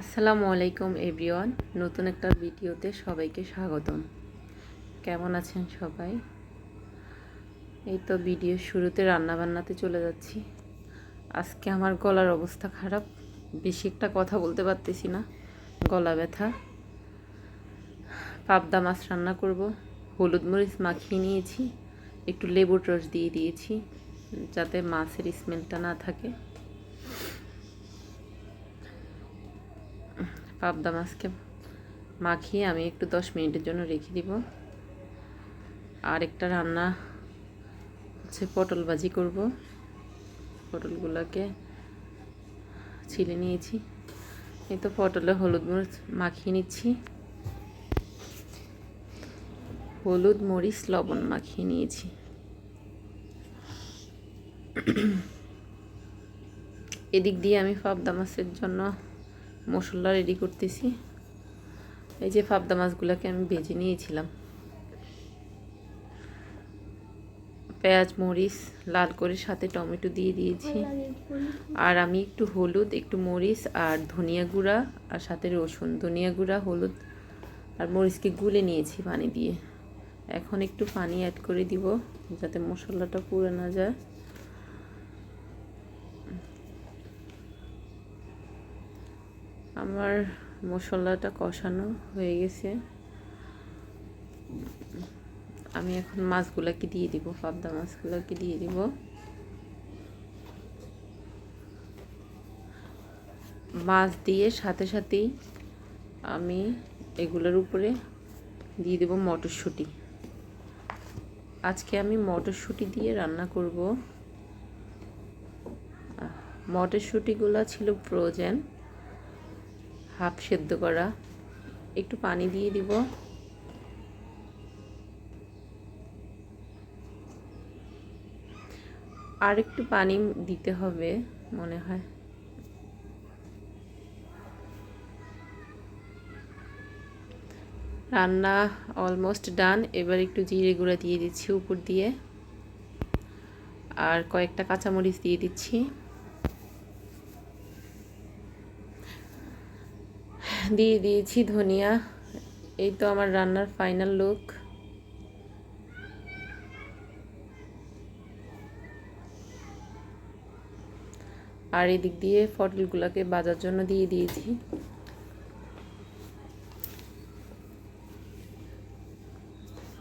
আসসালামু আলাইকুম এভরিওয়ান, নতুন একটা ভিডিওতে সবাইকে স্বাগতম। কেমন আছেন সবাই? এই তো ভিডিওর শুরুতে রান্না বান্নাতে চলে যাচ্ছি। আজকে আমার গলার অবস্থা খারাপ, বেশি একটা কথা বলতে পারতেছি না, গলা ব্যথা। পাবদা মাছ রান্না করব, হলুদ মরিচ মাখিয়ে নিয়েছি, একটু লেবুর রস দিয়ে দিয়েছি, যাতে মাছের স্মেলটা না থাকে। পাবদা মাছকে মাখিয়ে আমি একটু দশ মিনিটের জন্য রেখে দিব। আর একটা রান্না হচ্ছে পটল ভাজি করব। পটলগুলোকে ছিলে নিয়েছি। এই তো পটলে হলুদ মরিচ মাখিয়ে নিচ্ছি। হলুদ মরিচ, লবণ মাখিয়ে নিয়েছি। এদিক দিয়ে আমি পাবদা মাছের জন্য মশলা রেডি করতেছি। এই যে পাবদা মাছগুলোকে আমি ভেজে নিয়েছিলাম। পেঁয়াজ, মরিচ লাল করে সাথে টমেটো দিয়ে দিয়েছি। আর আমি একটু হলুদ, একটু মরিচ আর ধনিয়া গুঁড়া আর সাথে রসুন। ধনিয়া গুঁড়া, হলুদ আর মরিচকে গুলে নিয়েছি পানি দিয়ে। এখন একটু পানি অ্যাড করে দিব যাতে মশলাটা পুড়ে না যায়। আমার মশলাটা কষানো হয়ে গেছে। আমি এখন মাছগুলোকে দিয়ে দিব, পাবদা মাছগুলোকে দিয়ে দিব। মাছ দিয়ে সাথে সাথেই আমি এগুলোর উপরে দিয়ে দেব মটরশুঁটি। আজকে আমি মটরশুঁটি দিয়ে রান্না করব। মটরশুঁটিগুলো ছিল ফ্রোজেন হাফ সেদ্ধ করা। একটু পানি দিয়ে দিব। আর একটু পানি দিতে হবে, মনে হয়। রান্না অলমোস্ট ডান এবার একটু জিরে গুঁড়া দিয়ে দিচ্ছি উপর দিয়ে। আর কয়েকটা কাঁচামরিচ দিয়ে দিচ্ছি। দিয়ে দিয়েছি ধনিয়া। এই তো আমার রান্নার ফাইনাল লুক আর এদিক দিয়ে পটলগুলোকে বাজার জন্য দিয়ে দিয়েছি।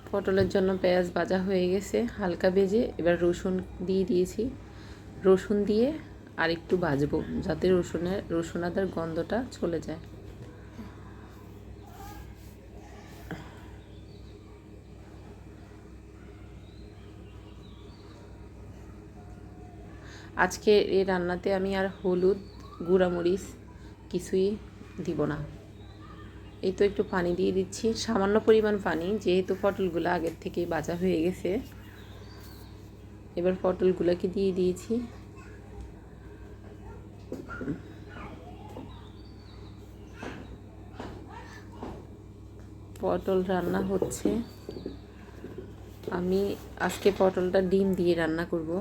পটলের জন্য পেঁয়াজ ভাজা হয়ে গেছে, হালকা ভেজে এবার রসুন দিয়ে দিয়েছি। রসুন দিয়ে আর একটু ভাজবো, যাতে রসুনের, রসুন আদার গন্ধটা চলে যায়। আজকে এই রান্নাতে আমি আর হলুদ, গুঁড়ামরিচ কিছুই দিব না। এই তো একটু পানি দিয়ে দিচ্ছি। সামান্য পরিমাণ পানি, যেহেতু পটলগুলো আগের থেকেই বাজা হয়ে গেছে। এবার পটলগুলোকে দিয়ে দিয়েছি। পটল রান্না হচ্ছে। আমি আজকে পটলটা ডিম দিয়ে রান্না করব।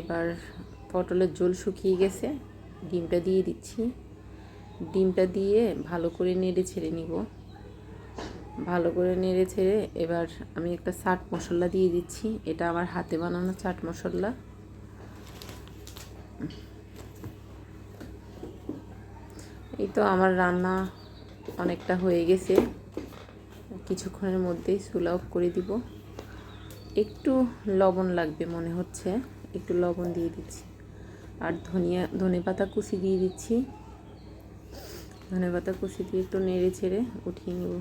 এবার পটলের জল শুকিয়ে গেছে। ডিমটা দিয়ে দিচ্ছি। ডিমটা দিয়ে ভালো করে নেড়ে ছেড়ে নিব। ভালো করে নেড়ে ছেড়ে এবার আমি একটা চাট মশলা দিয়ে দিচ্ছি। এটা আমার হাতে বানানো চাট মশলা। এই তো আমার রান্না অনেকটা হয়ে গেছে। কিছুক্ষণের মধ্যেই সুল অফ করে দিব। একটু লবণ লাগবে মনে হচ্ছে। একটু লবণ দিয়ে দিচ্ছি। আর ধনিয়া, ধনে পাতা কুচি দিয়ে দিচ্ছি। ধনে পাতা কুচি দিয়ে একটু নেড়ে ছেড়ে উঠিয়ে নেব।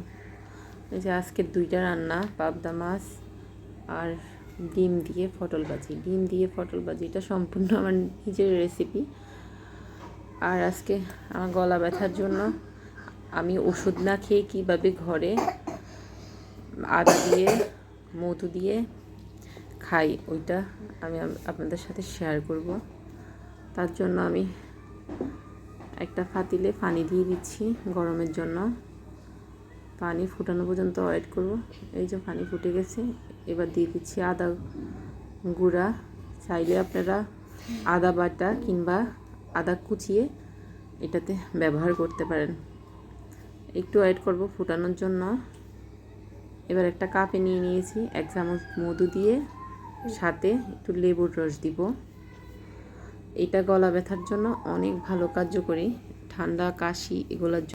এই যে আজকের দুইটা রান্না, পাবদা মাছ আর ডিম দিয়ে পটল ভাজি। ডিম দিয়ে পটল ভাজি, এটা সম্পূর্ণ আমার নিজের রেসিপি আর আজকে আমার গলা ব্যথার জন্য আমি ওষুধ না খেয়ে কীভাবে ঘরে আদা দিয়ে, মধু দিয়ে খাই, ওইটা আমি আপনাদের সাথে শেয়ার করব। তার জন্য আমি একটা ফাতিলে পানি দিয়ে দিচ্ছি গরমের জন্য। পানি ফুটানো পর্যন্ত ওয়েট করব। এই যে পানি ফুটে গেছে, এবার দিয়ে দিচ্ছি আদা গুঁড়া। চাইলে আপনারা আদা বাটা কিংবা আদা কুচিয়ে এটাতে ব্যবহার করতে পারেন। একটু ওয়েট করব ফুটানোর জন্য। এবার একটা কাপে নিয়ে নিয়েছি, এক চামচ মধু দিয়ে। সাথে একটু লেবুর রস দিব। এটা গলা ব্যথার জন্য অনেক ভালো কার্যকরী। ঠান্ডা, কাশি এগুলোর জন্য